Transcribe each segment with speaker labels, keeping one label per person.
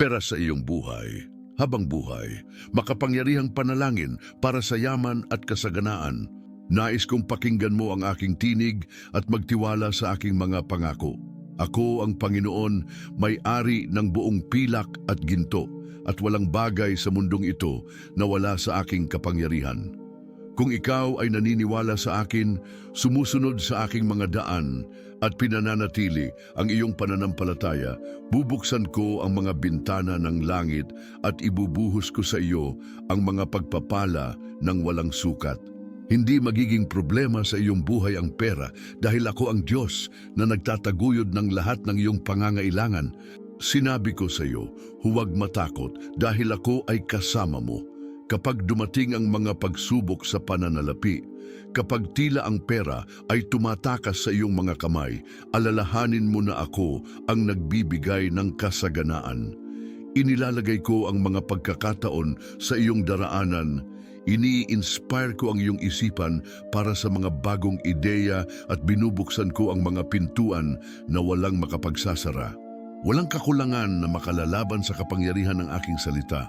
Speaker 1: pera sa iyong buhay, habang buhay, makapangyarihang panalangin para sa yaman at kasaganaan. Nais kong pakinggan mo ang aking tinig at magtiwala sa aking mga pangako. Ako ang Panginoon, may-ari ng buong pilak at ginto, at walang bagay sa mundong ito na wala sa aking kapangyarihan. Kung ikaw ay naniniwala sa akin, sumusunod sa aking mga daan at pinananatili ang iyong pananampalataya, bubuksan ko ang mga bintana ng langit at ibubuhos ko sa iyo ang mga pagpapala ng walang sukat. Hindi magiging problema sa iyong buhay ang pera dahil ako ang Diyos na nagtataguyod ng lahat ng iyong pangangailangan. Sinabi ko sa iyo, huwag matakot dahil ako ay kasama mo. Kapag dumating ang mga pagsubok sa pananalapi, kapag tila ang pera ay tumatakas sa iyong mga kamay, alalahanin mo na ako ang nagbibigay ng kasaganaan. Inilalagay ko ang mga pagkakataon sa iyong daraanan. Ini-inspire ko ang iyong isipan para sa mga bagong ideya at binubuksan ko ang mga pintuan na walang makapagsasara. Walang kakulangan na makalalaban sa kapangyarihan ng aking salita.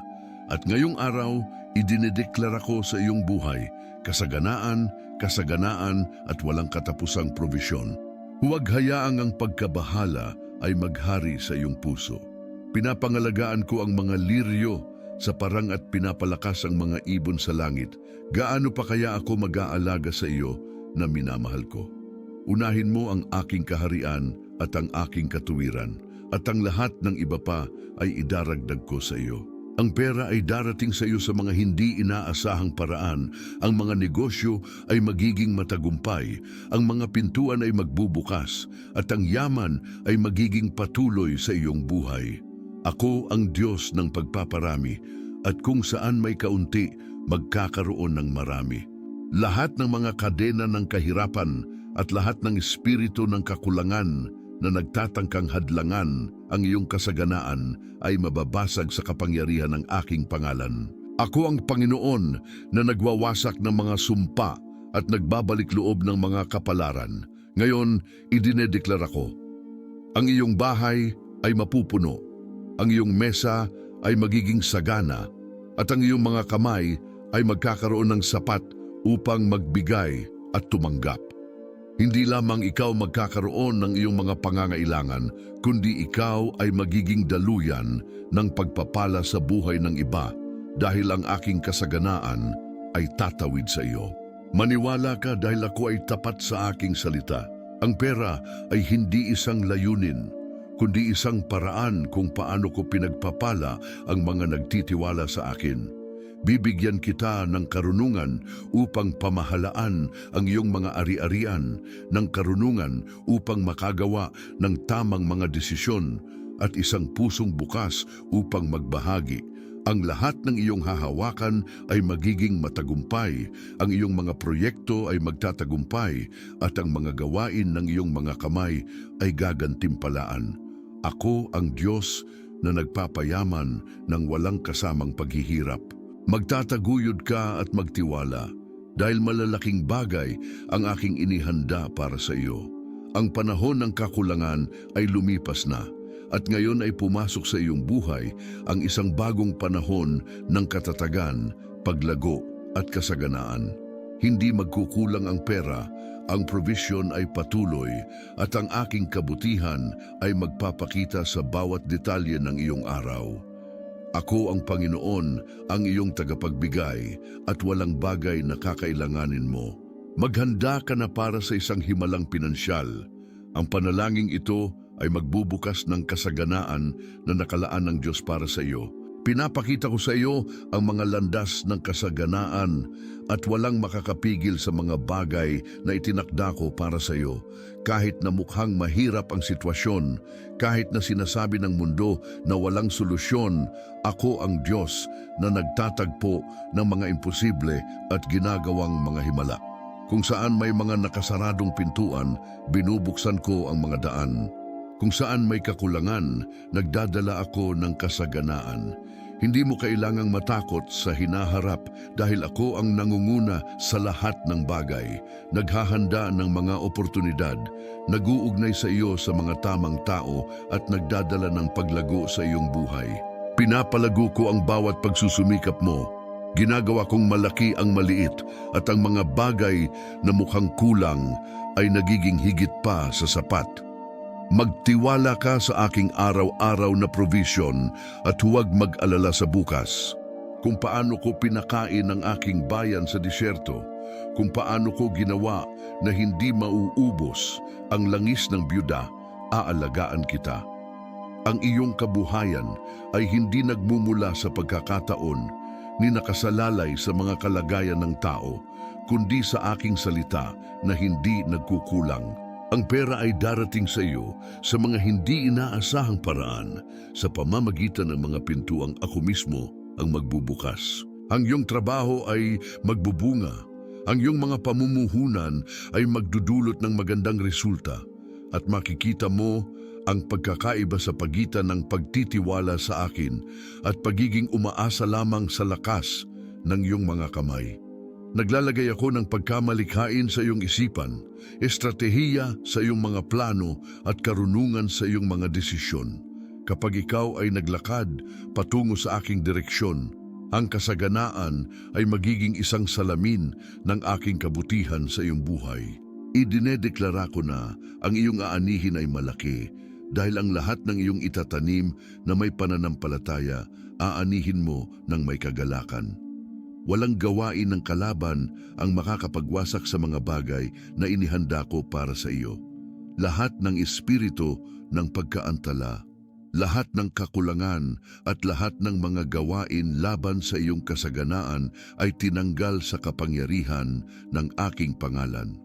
Speaker 1: At ngayong araw, idinedeklara ko sa iyong buhay, kasaganaan, kasaganaan at walang katapusang provisyon. Huwag hayaang ang pagkabahala ay maghari sa iyong puso. Pinapangalagaan ko ang mga liryo sa parang at pinapalakas ang mga ibon sa langit. Gaano pa kaya ako mag-aalaga sa iyo na minamahal ko? Unahin mo ang aking kaharian at ang aking katuwiran, at ang lahat ng iba pa ay idaragdag ko sa iyo. Ang pera ay darating sa iyo sa mga hindi inaasahang paraan. Ang mga negosyo ay magiging matagumpay. Ang mga pintuan ay magbubukas. At ang yaman ay magiging patuloy sa iyong buhay. Ako ang Diyos ng pagpaparami. At kung saan may kaunti, magkakaroon ng marami. Lahat ng mga kadena ng kahirapan at lahat ng espiritu ng kakulangan na nagtatangkang hadlangan ang iyong kasaganaan ay mababasag sa kapangyarihan ng aking pangalan. Ako ang Panginoon na nagwawasak ng mga sumpa at nagbabalik loob ng mga kapalaran. Ngayon, idinedeklara ko, ang iyong bahay ay mapupuno, ang iyong mesa ay magiging sagana, at ang iyong mga kamay ay magkakaroon ng sapat upang magbigay at tumanggap. Hindi lamang ikaw magkakaroon ng iyong mga pangangailangan, kundi ikaw ay magiging daluyan ng pagpapala sa buhay ng iba dahil ang aking kasaganaan ay tatawid sa iyo. Maniwala ka dahil ako ay tapat sa aking salita. Ang pera ay hindi isang layunin, kundi isang paraan kung paano ko pinagpapala ang mga nagtitiwala sa akin. Bibigyan kita ng karunungan upang pamahalaan ang iyong mga ari-arian, ng karunungan upang makagawa ng tamang mga desisyon at isang pusong bukas upang magbahagi. Ang lahat ng iyong hahawakan ay magiging matagumpay, ang iyong mga proyekto ay magtatagumpay, at ang mga gawain ng iyong mga kamay ay gagantimpalaan. Ako ang Diyos na nagpapayaman ng walang kasamang paghihirap. Magtataguyod ka at magtiwala dahil malalaking bagay ang aking inihanda para sa iyo. Ang panahon ng kakulangan ay lumipas na at ngayon ay pumasok sa iyong buhay ang isang bagong panahon ng katatagan, paglago at kasaganaan. Hindi magkukulang ang pera, ang provision ay patuloy at ang aking kabutihan ay magpapakita sa bawat detalye ng iyong araw. Ako ang Panginoon, ang iyong tagapagbigay at walang bagay na kakailanganin mo. Maghanda ka na para sa isang himalang pinansyal. Ang panalangin ito ay magbubukas ng kasaganaan na nakalaan ng Diyos para sa iyo. Pinapakita ko sa iyo ang mga landas ng kasaganaan at walang makakapigil sa mga bagay na itinakda ko para sa iyo. Kahit na mukhang mahirap ang sitwasyon, kahit na sinasabi ng mundo na walang solusyon, ako ang Diyos na nagtatagpo ng mga imposible at ginagawang mga himala. Kung saan may mga nakasaradong pintuan, binubuksan ko ang mga daan. Kung saan may kakulangan, nagdadala ako ng kasaganaan. Hindi mo kailangang matakot sa hinaharap dahil ako ang nangunguna sa lahat ng bagay, naghahanda ng mga oportunidad, naguugnay sa iyo sa mga tamang tao at nagdadala ng paglago sa iyong buhay. Pinapalago ko ang bawat pagsusumikap mo. Ginagawa kong malaki ang maliit at ang mga bagay na mukhang kulang ay nagiging higit pa sa sapat. Magtiwala ka sa aking araw-araw na provision at huwag mag-alala sa bukas. Kung paano ko pinakain ang aking bayan sa disyerto, kung paano ko ginawa na hindi mauubos ang langis ng byuda, aalagaan kita. Ang iyong kabuhayan ay hindi nagmumula sa pagkakataon ni nakasalalay sa mga kalagayan ng tao, kundi sa aking salita na hindi nagkukulang. Ang pera ay darating sa iyo sa mga hindi inaasahang paraan sa pamamagitan ng mga pintuang ako mismo ang magbubukas. Ang iyong trabaho ay magbubunga. Ang iyong mga pamumuhunan ay magdudulot ng magandang resulta at makikita mo ang pagkakaiba sa pagitan ng pagtitiwala sa akin at pagiging umaasa lamang sa lakas ng iyong mga kamay. Naglalagay ako ng pagkamalikhain sa iyong isipan, estratehiya sa iyong mga plano at karunungan sa iyong mga desisyon. Kapag ikaw ay naglakad patungo sa aking direksyon, ang kasaganaan ay magiging isang salamin ng aking kabutihan sa iyong buhay. Idinedeklara ko na ang iyong aanihin ay malaki dahil ang lahat ng iyong itatanim na may pananampalataya, aanihin mo ng may kagalakan. Walang gawain ng kalaban ang makakapagwasak sa mga bagay na inihanda ko para sa iyo. Lahat ng espiritu ng pagkaantala, lahat ng kakulangan at lahat ng mga gawain laban sa iyong kasaganaan ay tinanggal sa kapangyarihan ng aking pangalan.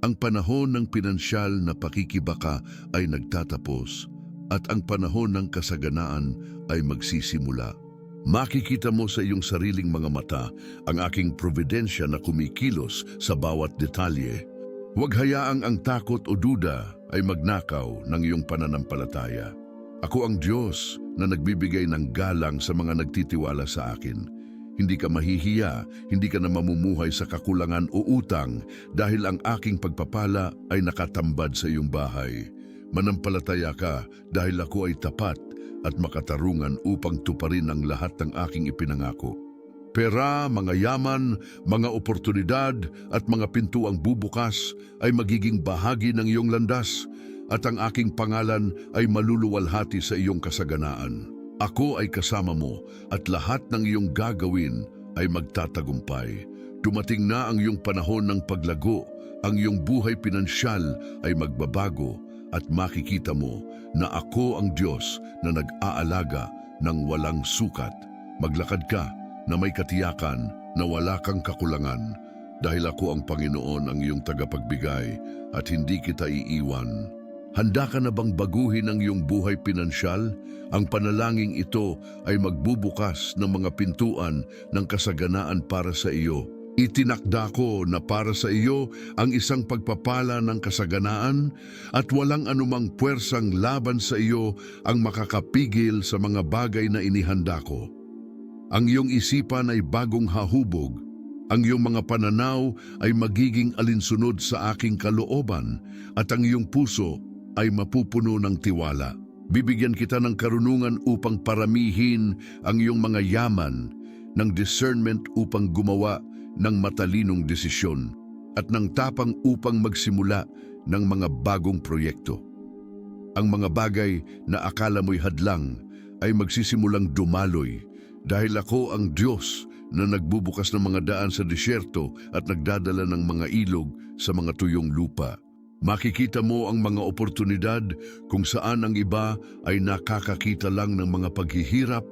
Speaker 1: Ang panahon ng pinansyal na pakikibaka ay nagtatapos at ang panahon ng kasaganaan ay magsisimula. Makikita mo sa iyong sariling mga mata ang aking providensya na kumikilos sa bawat detalye. Huwag hayaang ang takot o duda ay magnakaw ng iyong pananampalataya. Ako ang Diyos na nagbibigay ng galang sa mga nagtitiwala sa akin. Hindi ka mahihiya, hindi ka na mamumuhay sa kakulangan o utang dahil ang aking pagpapala ay nakatambad sa iyong bahay. Manampalataya ka dahil ako ay tapat at makatarungan upang tuparin ang lahat ng aking ipinangako. Pera, mga yaman, mga oportunidad at mga pintuang bubukas ay magiging bahagi ng iyong landas at ang aking pangalan ay maluluwalhati sa iyong kasaganaan. Ako ay kasama mo at lahat ng iyong gagawin ay magtatagumpay. Dumating na ang iyong panahon ng paglago, ang iyong buhay pinansyal ay magbabago at makikita mo na ako ang Diyos na nag-aalaga ng walang sukat. Maglakad ka na may katiyakan na wala kang kakulangan dahil ako ang Panginoon ang iyong tagapagbigay at hindi kita iiwan. Handa ka na bang baguhin ang iyong buhay pinansyal? Ang panalangin ito ay magbubukas ng mga pintuan ng kasaganaan para sa iyo. Itinakda ko na para sa iyo ang isang pagpapala ng kasaganaan at walang anumang puwersang laban sa iyo ang makakapigil sa mga bagay na inihanda ko. Ang iyong isipan ay bagong hahubog, ang iyong mga pananaw ay magiging alinsunod sa aking kalooban at ang iyong puso ay mapupuno ng tiwala. Bibigyan kita ng karunungan upang paramihin ang iyong mga yaman, ng discernment upang gumawa ng matalinong desisyon at ng tapang upang magsimula ng mga bagong proyekto. Ang mga bagay na akala mo'y hadlang ay magsisimulang dumaloy dahil ako ang Diyos na nagbubukas ng mga daan sa disyerto at nagdadala ng mga ilog sa mga tuyong lupa. Makikita mo ang mga oportunidad kung saan ang iba ay nakakakita lang ng mga paghihirap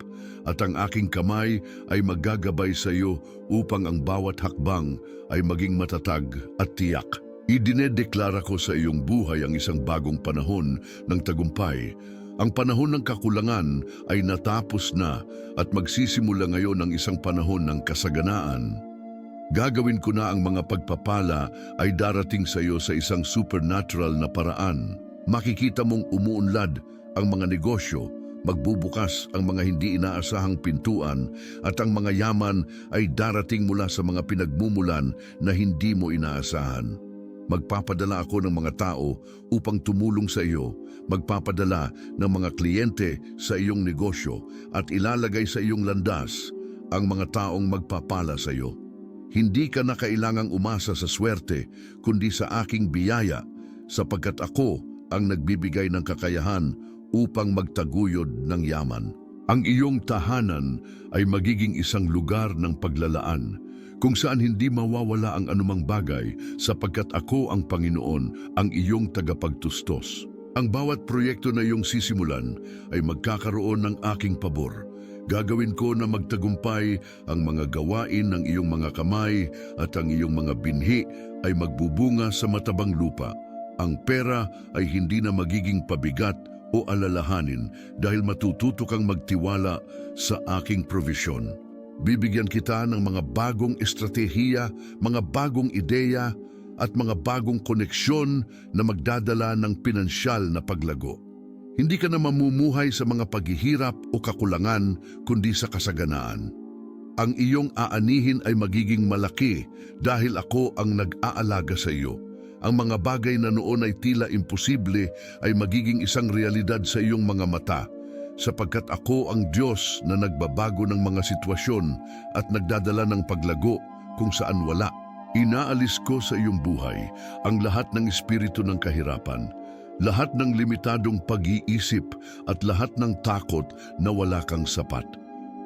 Speaker 1: at ang aking kamay ay magagabay sa iyo upang ang bawat hakbang ay maging matatag at tiyak. Idinedeklara ko sa iyong buhay ang isang bagong panahon ng tagumpay. Ang panahon ng kakulangan ay natapos na at magsisimula ngayon ang isang panahon ng kasaganaan. Gagawin ko na ang mga pagpapala ay darating sa iyo sa isang supernatural na paraan. Makikita mong umuunlad ang mga negosyo, magbubukas ang mga hindi inaasahang pintuan at ang mga yaman ay darating mula sa mga pinagmumulan na hindi mo inaasahan. Magpapadala ako ng mga tao upang tumulong sa iyo, magpapadala ng mga kliyente sa iyong negosyo at ilalagay sa iyong landas ang mga taong magpapala sa iyo. Hindi ka na kailangang umasa sa swerte, kundi sa aking biyaya, sapagkat ako ang nagbibigay ng kakayahan upang magtaguyod ng yaman. Ang iyong tahanan ay magiging isang lugar ng paglalaan, kung saan hindi mawawala ang anumang bagay sapagkat ako ang Panginoon, ang iyong tagapagtustos. Ang bawat proyekto na iyong sisimulan ay magkakaroon ng aking pabor. Gagawin ko na magtagumpay ang mga gawain ng iyong mga kamay at ang iyong mga binhi ay magbubunga sa matabang lupa. Ang pera ay hindi na magiging pabigat o alalahanin dahil matututo kang magtiwala sa aking provisyon. Bibigyan kita ng mga bagong estratehiya, mga bagong ideya at mga bagong koneksyon na magdadala ng pinansyal na paglago. Hindi ka na mamumuhay sa mga paghihirap o kakulangan kundi sa kasaganaan. Ang iyong aanihin ay magiging malaki dahil ako ang nag-aalaga sa iyo. Ang mga bagay na noon ay tila imposible ay magiging isang realidad sa iyong mga mata sapagkat ako ang Diyos na nagbabago ng mga sitwasyon at nagdadala ng paglago kung saan wala. Inaalis ko sa iyong buhay ang lahat ng espiritu ng kahirapan, lahat ng limitadong pag-iisip at lahat ng takot na wala kang sapat.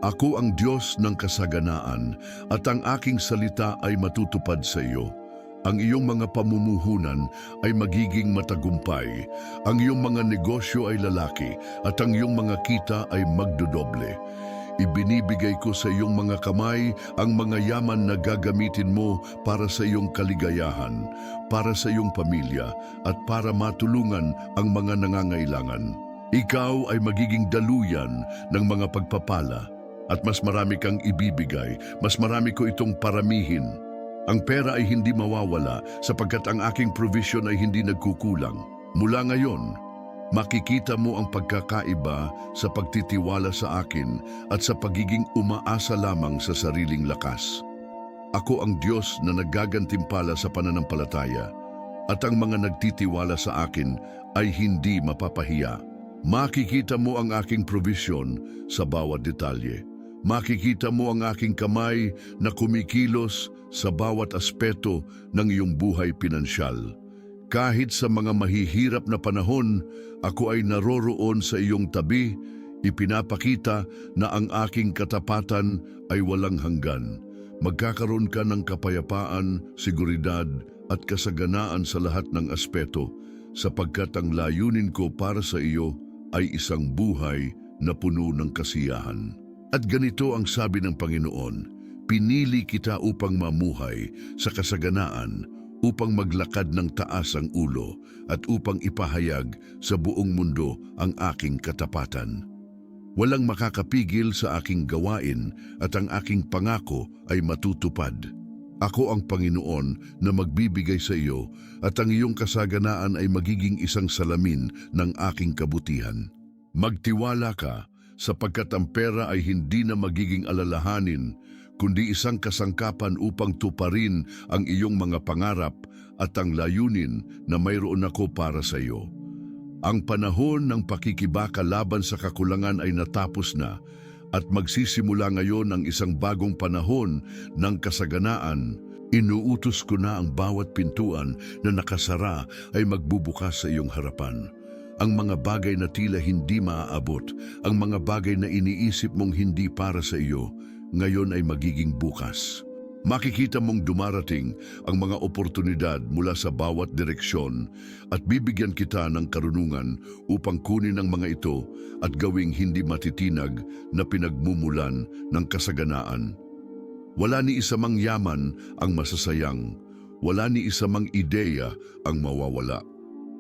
Speaker 1: Ako ang Diyos ng kasaganaan at ang aking salita ay matutupad sa iyo. Ang iyong mga pamumuhunan ay magiging matagumpay. Ang iyong mga negosyo ay lalaki at ang iyong mga kita ay magdodoble. Ibinibigay ko sa iyong mga kamay ang mga yaman na gagamitin mo para sa iyong kaligayahan, para sa iyong pamilya at para matulungan ang mga nangangailangan. Ikaw ay magiging daluyan ng mga pagpapala at mas marami kang ibibigay, mas marami ko itong paramihin. Ang pera ay hindi mawawala sapagkat ang aking provision ay hindi nagkukulang. Mula ngayon, makikita mo ang pagkakaiba sa pagtitiwala sa akin at sa pagiging umaasa lamang sa sariling lakas. Ako ang Diyos na nagagantimpala sa pananampalataya at ang mga nagtitiwala sa akin ay hindi mapapahiya. Makikita mo ang aking provision sa bawat detalye. Makikita mo ang aking kamay na kumikilos sa bawat aspeto ng iyong buhay pinansyal. Kahit sa mga mahihirap na panahon, ako ay naroroon sa iyong tabi, ipinapakita na ang aking katapatan ay walang hanggan. Magkakaroon ka ng kapayapaan, seguridad at kasaganaan sa lahat ng aspeto sapagkat ang layunin ko para sa iyo ay isang buhay na puno ng kasiyahan. At ganito ang sabi ng Panginoon, pinili kita upang mamuhay sa kasaganaan, upang maglakad ng taas ang ulo, at upang ipahayag sa buong mundo ang aking katapatan. Walang makakapigil sa aking gawain at ang aking pangako ay matutupad. Ako ang Panginoon na magbibigay sa iyo at ang iyong kasaganaan ay magiging isang salamin ng aking kabutihan. Magtiwala ka sapagkat ang pera ay hindi na magiging alalahanin kundi isang kasangkapan upang tuparin ang iyong mga pangarap at ang layunin na mayroon ako para sa iyo. Ang panahon ng pakikibaka laban sa kakulangan ay natapos na at magsisimula ngayon ang isang bagong panahon ng kasaganaan. Inuutos ko na ang bawat pintuan na nakasara ay magbubukas sa iyong harapan. Ang mga bagay na tila hindi maaabot, ang mga bagay na iniisip mong hindi para sa iyo, ngayon ay magiging bukas. Makikita mong dumarating ang mga oportunidad mula sa bawat direksyon at bibigyan kita ng karunungan upang kunin ang mga ito at gawing hindi matitinag na pinagmumulan ng kasaganaan. Wala ni isa mang yaman ang masasayang, wala ni isa mang ideya ang mawawala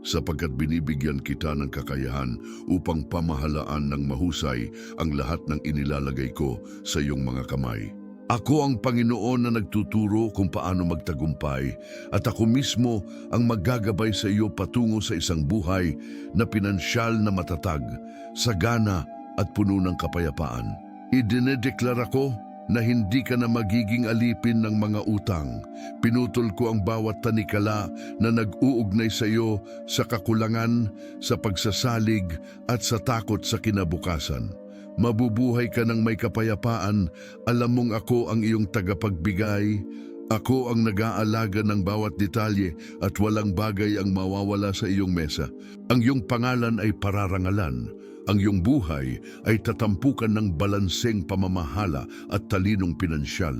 Speaker 1: sapagkat binibigyan kita ng kakayahan upang pamahalaan ng mahusay ang lahat ng inilalagay ko sa iyong mga kamay. Ako ang Panginoon na nagtuturo kung paano magtagumpay at ako mismo ang maggagabay sa iyo patungo sa isang buhay na pinansyal na matatag, sagana at puno ng kapayapaan. Idinedeklara ko na hindi ka na magiging alipin ng mga utang. Pinutol ko ang bawat tanikala na nag-uugnay sa iyo sa kakulangan, sa pagsasalig at sa takot sa kinabukasan. Mabubuhay ka ng may kapayapaan, alam mong ako ang iyong tagapagbigay, ako ang nag-aalaga ng bawat detalye at walang bagay ang mawawala sa iyong mesa. Ang iyong pangalan ay pararangalan. Ang iyong buhay ay tatampukan ng balanseng pamamahala at talinong pinansyal.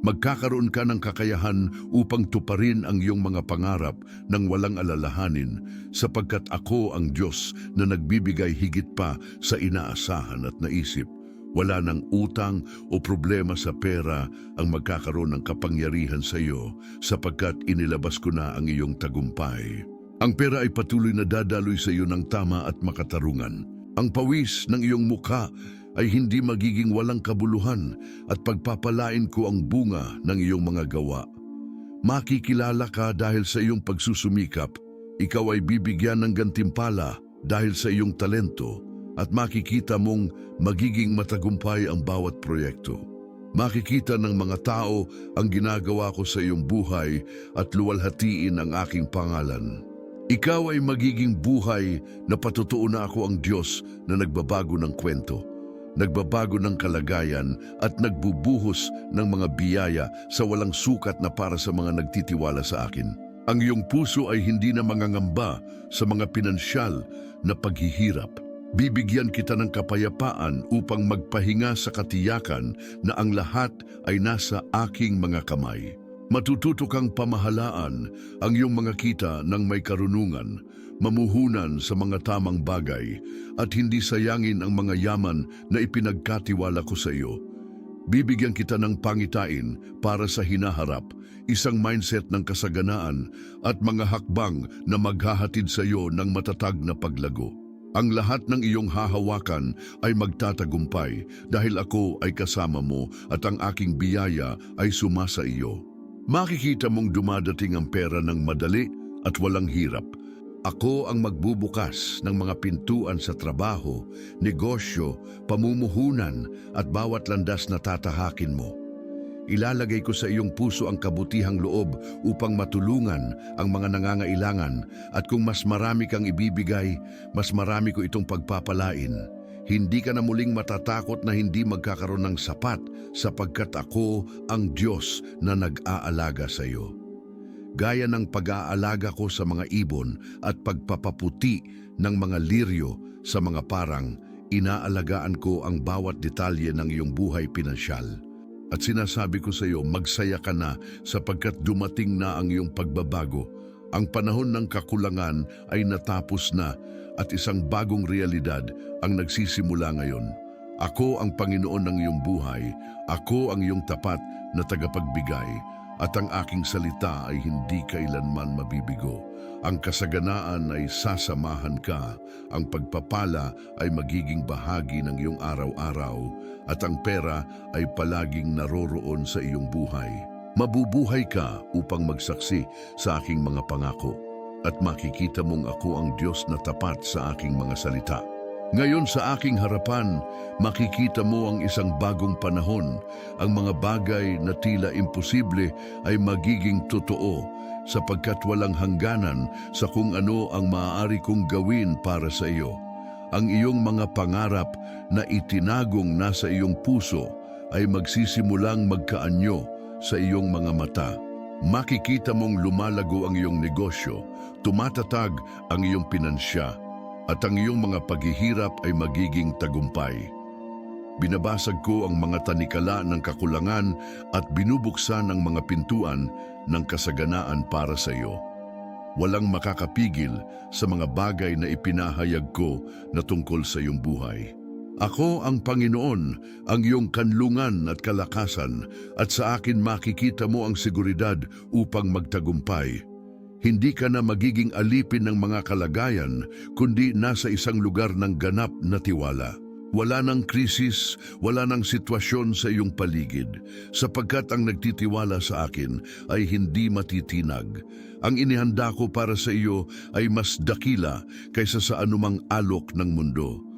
Speaker 1: Magkakaroon ka ng kakayahan upang tuparin ang iyong mga pangarap ng walang alalahanin sapagkat ako ang Diyos na nagbibigay higit pa sa inaasahan at naisip. Wala ng utang o problema sa pera ang magkakaroon ng kapangyarihan sa iyo sapagkat inilabas ko na ang iyong tagumpay. Ang pera ay patuloy na dadaloy sa iyo ng tama at makatarungan. Ang pawis ng iyong mukha ay hindi magiging walang kabuluhan at pagpapalain ko ang bunga ng iyong mga gawa. Makikilala ka dahil sa iyong pagsusumikap. Ikaw ay bibigyan ng gantimpala dahil sa iyong talento at makikita mong magiging matagumpay ang bawat proyekto. Makikita ng mga tao ang ginagawa ko sa iyong buhay at luwalhatiin ang aking pangalan. Ikaw ay magiging buhay na patutuo na ako ang Diyos na nagbabago ng kwento, nagbabago ng kalagayan at nagbubuhos ng mga biyaya sa walang sukat na para sa mga nagtitiwala sa akin. Ang iyong puso ay hindi na mangangamba sa mga pinansyal na paghihirap. Bibigyan kita ng kapayapaan upang magpahinga sa katiyakan na ang lahat ay nasa aking mga kamay. Matututo kang pamahalaan ang iyong mga kita ng may karunungan, mamuhunan sa mga tamang bagay, at hindi sayangin ang mga yaman na ipinagkatiwala ko sa iyo. Bibigyan kita ng pangitain para sa hinaharap, isang mindset ng kasaganaan at mga hakbang na maghahatid sa iyo ng matatag na paglago. Ang lahat ng iyong hahawakan ay magtatagumpay dahil ako ay kasama mo at ang aking biyaya ay sumasa iyo. Makikita mong dumadating ang pera ng madali at walang hirap. Ako ang magbubukas ng mga pintuan sa trabaho, negosyo, pamumuhunan at bawat landas na tatahakin mo. Ilalagay ko sa iyong puso ang kabutihang loob upang matulungan ang mga nangangailangan at kung mas marami kang ibibigay, mas marami ko itong pagpapalain. Hindi ka na muling matatakot na hindi magkakaroon ng sapat sapagkat ako ang Diyos na nag-aalaga sa iyo. Gaya ng pag-aalaga ko sa mga ibon at pagpapaputi ng mga liryo sa mga parang, inaalagaan ko ang bawat detalye ng iyong buhay pinansyal. At sinasabi ko sa iyo, magsaya ka na sapagkat dumating na ang iyong pagbabago. Ang panahon ng kakulangan ay natapos na at isang bagong realidad ang nagsisimula ngayon. Ako ang Panginoon ng iyong buhay, ako ang iyong tapat na tagapagbigay, at ang aking salita ay hindi kailanman mabibigo. Ang kasaganaan ay sasamahan ka, ang pagpapala ay magiging bahagi ng iyong araw-araw, at ang pera ay palaging naroroon sa iyong buhay. Mabubuhay ka upang magsaksi sa aking mga pangako, at makikita mong ako ang Diyos na tapat sa aking mga salita. Ngayon sa aking harapan, makikita mo ang isang bagong panahon. Ang mga bagay na tila imposible ay magiging totoo sapagkat walang hangganan sa kung ano ang maaari kong gawin para sa iyo. Ang iyong mga pangarap na itinagong nasa iyong puso ay magsisimulang magkaanyo sa iyong mga mata. Makikita mong lumalago ang iyong negosyo, tumatatag ang iyong pinansya, at ang iyong mga paghihirap ay magiging tagumpay. Binabasag ko ang mga tanikala ng kakulangan at binubuksan ang mga pintuan ng kasaganaan para sa iyo. Walang makakapigil sa mga bagay na ipinahayag ko na tungkol sa iyong buhay. Ako ang Panginoon, ang iyong kanlungan at kalakasan, at sa akin makikita mo ang seguridad upang magtagumpay. Hindi ka na magiging alipin ng mga kalagayan, kundi nasa isang lugar ng ganap na tiwala. Wala ng krisis, wala ng sitwasyon sa iyong paligid, sapagkat ang nagtitiwala sa akin ay hindi matitinag. Ang inihanda ko para sa iyo ay mas dakila kaysa sa anumang alok ng mundo.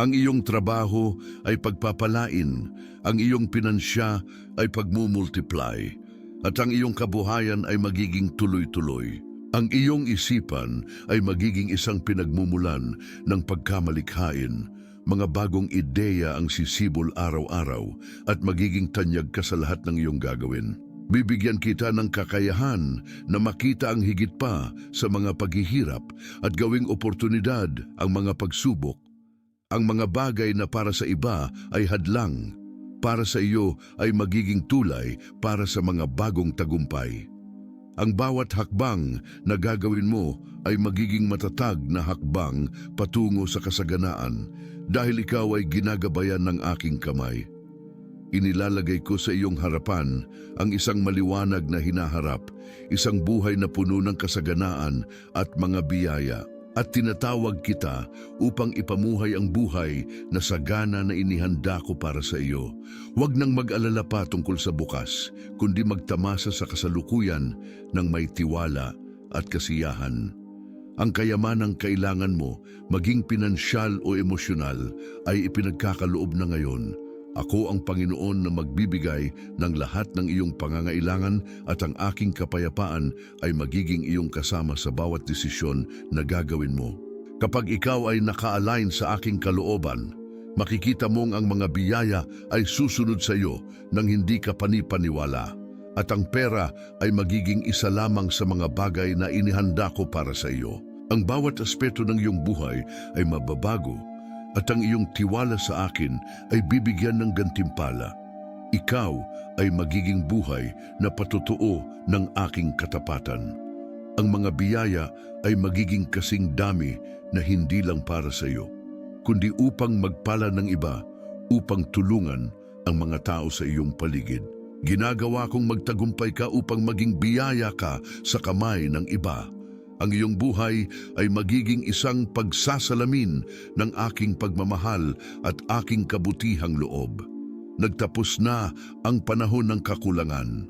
Speaker 1: Ang iyong trabaho ay pagpapalain, ang iyong pinansya ay pagmumultiply, at ang iyong kabuhayan ay magiging tuloy-tuloy. Ang iyong isipan ay magiging isang pinagmumulan ng pagkamalikhain, mga bagong ideya ang sisibol araw-araw at magiging tanyag ka sa lahat ng iyong gagawin. Bibigyan kita ng kakayahan na makita ang higit pa sa mga paghihirap at gawing oportunidad ang mga pagsubok. Ang mga bagay na para sa iba ay hadlang, para sa iyo ay magiging tulay para sa mga bagong tagumpay. Ang bawat hakbang na gagawin mo ay magiging matatag na hakbang patungo sa kasaganaan dahil ikaw ay ginagabayan ng aking kamay. Inilalagay ko sa iyong harapan ang isang maliwanag na hinaharap, isang buhay na puno ng kasaganaan at mga biyaya. At tinatawag kita upang ipamuhay ang buhay na sagana na inihanda ko para sa iyo. Huwag nang mag-alala pa tungkol sa bukas, kundi magtamasa sa kasalukuyan ng may tiwala at kasiyahan. Ang kayamanang kailangan mo, maging pinansyal o emosyonal, ay ipinagkakaloob na ngayon. Ako ang Panginoon na magbibigay ng lahat ng iyong pangangailangan at ang aking kapayapaan ay magiging iyong kasama sa bawat desisyon na gagawin mo. Kapag ikaw ay naka-align sa aking kalooban, makikita mong ang mga biyaya ay susunod sa iyo nang hindi ka panipaniwala. At ang pera ay magiging isa lamang sa mga bagay na inihanda ko para sa iyo. Ang bawat aspeto ng iyong buhay ay mababago at ang iyong tiwala sa akin ay bibigyan ng gantimpala. Ikaw ay magiging buhay na patutuo ng aking katapatan. Ang mga biyaya ay magiging kasing dami na hindi lang para sa iyo, kundi upang magpala ng iba, upang tulungan ang mga tao sa iyong paligid. Ginagawa kong magtagumpay ka upang maging biyaya ka sa kamay ng iba. Ang iyong buhay ay magiging isang pagsasalamin ng aking pagmamahal at aking kabutihang loob. Nagtapos na ang panahon ng kakulangan.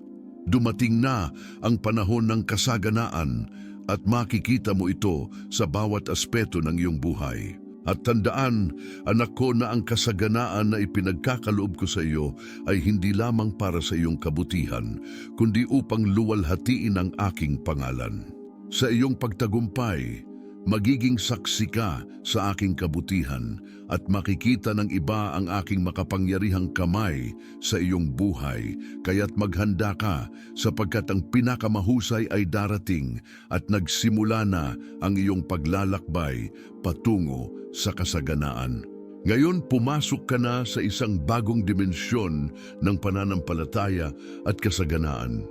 Speaker 1: Dumating na ang panahon ng kasaganaan at makikita mo ito sa bawat aspeto ng iyong buhay. At tandaan, anak ko na ang kasaganaan na ipinagkakaloob ko sa iyo ay hindi lamang para sa iyong kabutihan, kundi upang luwalhatiin ang aking pangalan. Sa iyong pagtagumpay, magiging saksi ka sa aking kabutihan at makikita ng iba ang aking makapangyarihang kamay sa iyong buhay. Kaya't maghanda ka sapagkat ang pinakamahusay ay darating at nagsimula na ang iyong paglalakbay patungo sa kasaganaan. Ngayon pumasok ka na sa isang bagong dimensyon ng pananampalataya at kasaganaan.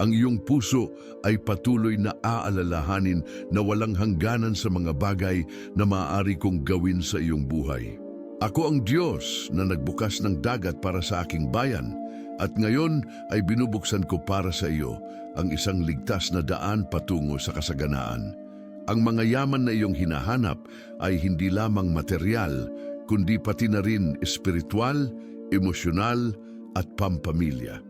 Speaker 1: Ang iyong puso ay patuloy na aalalahanin na walang hangganan sa mga bagay na maaari kong gawin sa iyong buhay. Ako ang Diyos na nagbukas ng dagat para sa aking bayan at ngayon ay binubuksan ko para sa iyo ang isang ligtas na daan patungo sa kasaganaan. Ang mga yaman na iyong hinahanap ay hindi lamang material, kundi pati na rin espiritual, emosyonal at pampamilya.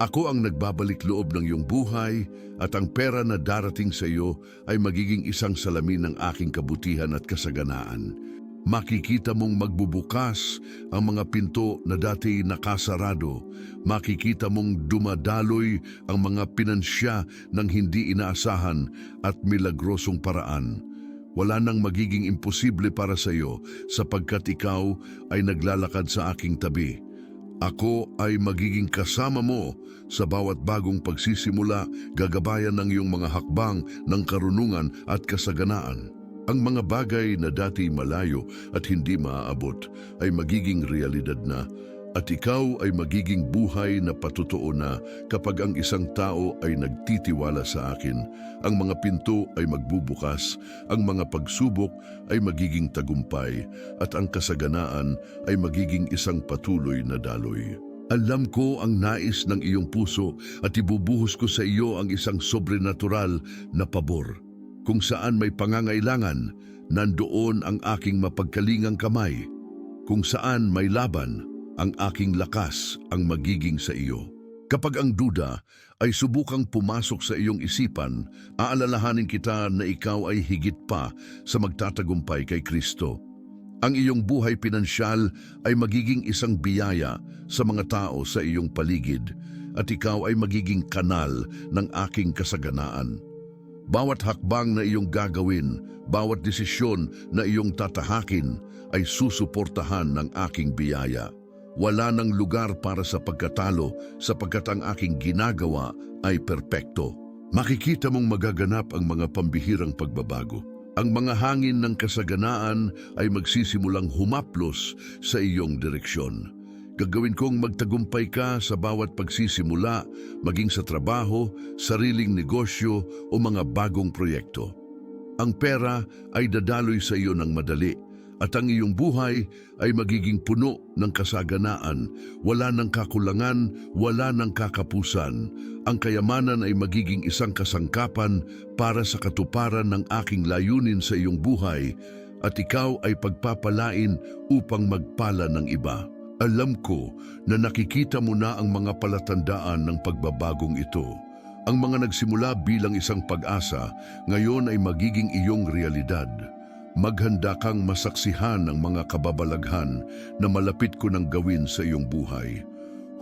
Speaker 1: Ako ang nagbabalik loob ng iyong buhay at ang pera na darating sa iyo ay magiging isang salamin ng aking kabutihan at kasaganaan. Makikita mong magbubukas ang mga pinto na dati nakasarado. Makikita mong dumadaloy ang mga pinansya ng hindi inaasahan at milagrosong paraan. Wala nang magiging imposible para sa iyo sapagkat ikaw ay naglalakad sa aking tabi. Ako ay magiging kasama mo sa bawat bagong pagsisimula, gagabayan ng iyong mga hakbang ng karunungan at kasaganaan. Ang mga bagay na dati malayo at hindi maaabot ay magiging realidad na at ikaw ay magiging buhay na patutuo na kapag ang isang tao ay nagtitiwala sa akin. Ang mga pinto ay magbubukas, ang mga pagsubok ay magiging tagumpay, at ang kasaganaan ay magiging isang patuloy na daloy. Alam ko ang nais ng iyong puso at ibubuhos ko sa iyo ang isang sobrenatural na pabor. Kung saan may pangangailangan, nandoon ang aking mapagkalingang kamay. Kung saan may laban, ang aking lakas ang magiging sa iyo. Kapag ang duda ay subukang pumasok sa iyong isipan, aalalahanin kita na ikaw ay higit pa sa magtatagumpay kay Kristo. Ang iyong buhay pinansyal ay magiging isang biyaya sa mga tao sa iyong paligid at ikaw ay magiging kanal ng aking kasaganaan. Bawat hakbang na iyong gagawin, bawat desisyon na iyong tatahakin ay susuportahan ng aking biyaya. Wala nang lugar para sa pagkatalo sapagkat ang aking ginagawa ay perpekto. Makikita mong magaganap ang mga pambihirang pagbabago. Ang mga hangin ng kasaganaan ay magsisimulang humaplos sa iyong direksyon. Gagawin kong magtagumpay ka sa bawat pagsisimula, maging sa trabaho, sariling negosyo o mga bagong proyekto. Ang pera ay dadaloy sa iyo ng madali at ang iyong buhay ay magiging puno ng kasaganaan, wala ng kakulangan, wala ng kakapusan. Ang kayamanan ay magiging isang kasangkapan para sa katuparan ng aking layunin sa iyong buhay at ikaw ay pagpapalain upang magpala ng iba. Alam ko na nakikita mo na ang mga palatandaan ng pagbabagong ito. Ang mga nagsimula bilang isang pag-asa, ngayon ay magiging iyong realidad. Maghanda kang masaksihan ng mga kababalaghan na malapit ko nang gawin sa iyong buhay.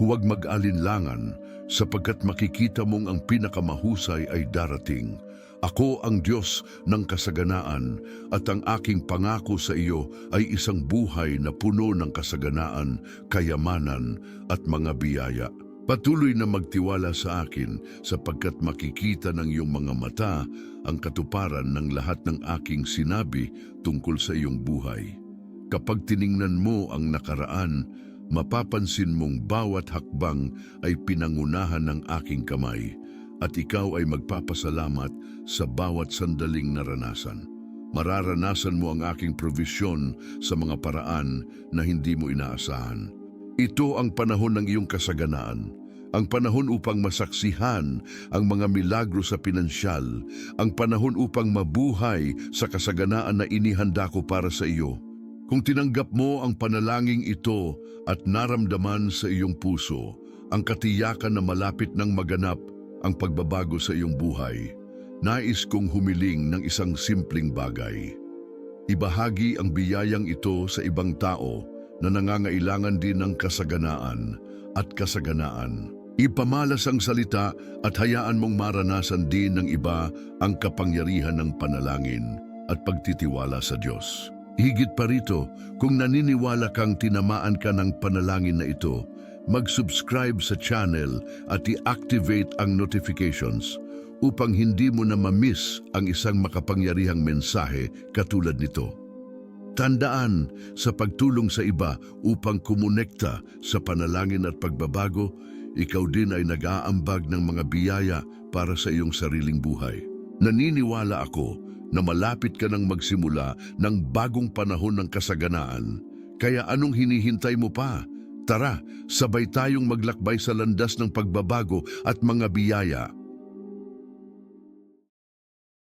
Speaker 1: Huwag mag-alinlangan sapagkat makikita mong ang pinakamahusay ay darating. Ako ang Diyos ng kasaganaan at ang aking pangako sa iyo ay isang buhay na puno ng kasaganaan, kayamanan at mga biyaya. Patuloy na magtiwala sa akin sapagkat makikita ng iyong mga mata ang katuparan ng lahat ng aking sinabi tungkol sa iyong buhay. Kapag tiningnan mo ang nakaraan, mapapansin mong bawat hakbang ay pinangunahan ng aking kamay at ikaw ay magpapasalamat sa bawat sandaling naranasan. Mararanasan mo ang aking provisyon sa mga paraan na hindi mo inaasahan. Ito ang panahon ng iyong kasaganaan, ang panahon upang masaksihan ang mga milagro sa pinansyal, ang panahon upang mabuhay sa kasaganaan na inihanda ko para sa iyo. Kung tinanggap mo ang panalangin ito at naramdaman sa iyong puso, ang katiyakan na malapit ng maganap ang pagbabago sa iyong buhay, nais kong humiling ng isang simpleng bagay. Ibahagi ang biyayang ito sa ibang tao na nangangailangan din ng kasaganaan at kasaganaan. Ipamalas ang salita at hayaan mong maranasan din ng iba ang kapangyarihan ng panalangin at pagtitiwala sa Diyos. Higit pa rito, kung naniniwala kang tinamaan ka ng panalangin na ito, mag-subscribe sa channel at i-activate ang notifications upang hindi mo na ma-miss ang isang makapangyarihang mensahe katulad nito. Tandaan sa pagtulong sa iba upang kumonekta sa panalangin at pagbabago, ikaw din ay nag-aambag ng mga biyaya para sa iyong sariling buhay. Naniniwala ako na malapit ka nang magsimula ng bagong panahon ng kasaganaan. Kaya anong hinihintay mo pa? Tara, sabay tayong maglakbay sa landas ng pagbabago at mga biyaya.